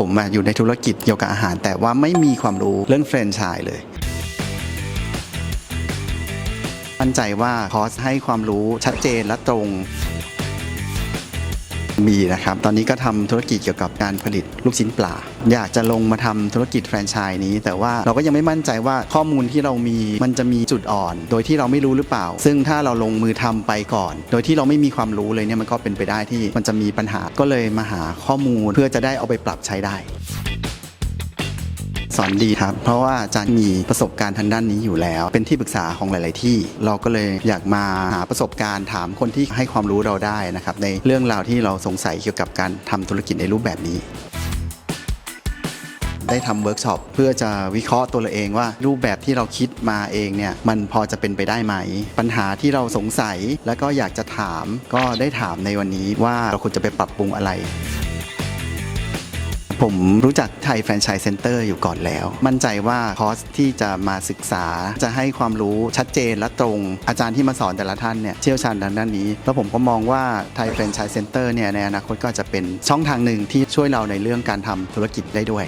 ผมอยู่ในธุรกิจเกี่ยวกับอาหาร แต่ว่าไม่มีความรู้เรื่องแฟรนไชส์เลย มั่นใจว่าคอร์สให้ความรู้ชัดเจนและตรง มีนะครับ ตอนนี้ก็ทำธุรกิจเกี่ยวกับการผลิตลูกชิ้นปลา อยากจะลงมาทำธุรกิจแฟรนไชส์นี้ แต่ว่าเราก็ยังไม่มั่นใจว่าข้อมูลที่เรามีมันจะมีจุดอ่อน โดยที่เราไม่รู้หรือเปล่า ซึ่งถ้าเราลงมือทำไปก่อน โดยที่เราไม่มีความรู้เลยเนี่ยมันก็เป็นไปได้ที่มันจะมีปัญหาก็เลยมาหาข้อมูลเพื่อจะได้เอาไปปรับใช้ได้ สอนดีครับ เพราะว่าอาจารย์มีประสบการณ์ทางด้านนี้อยู่แล้ว เป็นที่ปรึกษาของหลาย ๆ ที่ เราก็เลยอยากมาหาประสบการณ์ถามคนที่ให้ความรู้เราได้นะครับในเรื่องราวที่เราสงสัยเกี่ยวกับการทำธุรกิจในรูปแบบนี้ได้ทำเวิร์กช็อปเพื่อจะวิเคราะห์ตัวเราเองว่า รูปแบบที่เราคิดมาเองเนี่ยมันพอจะเป็นไปได้ไหม ปัญหาที่เราสงสัยแล้วก็อยากจะถาม ก็ได้ถามในวันนี้ว่าเราควรจะไปปรับปรุงอะไร ผมรู้จักไทยแฟรนไชส์เซ็นเตอร์อยู่ก่อนแล้ว มั่นใจว่าคอร์สที่จะมาศึกษา จะให้ความรู้ชัดเจนและตรง อาจารย์ที่มาสอนแต่ละท่านเนี่ยเชี่ยวชาญด้านด้านนี้ แล้วผมก็มองว่าไทยแฟรนไชส์เซ็นเตอร์เนี่ยในอนาคตก็จะเป็นช่องทางหนึ่งที่ช่วยเราในเรื่องการทำธุรกิจได้ด้วย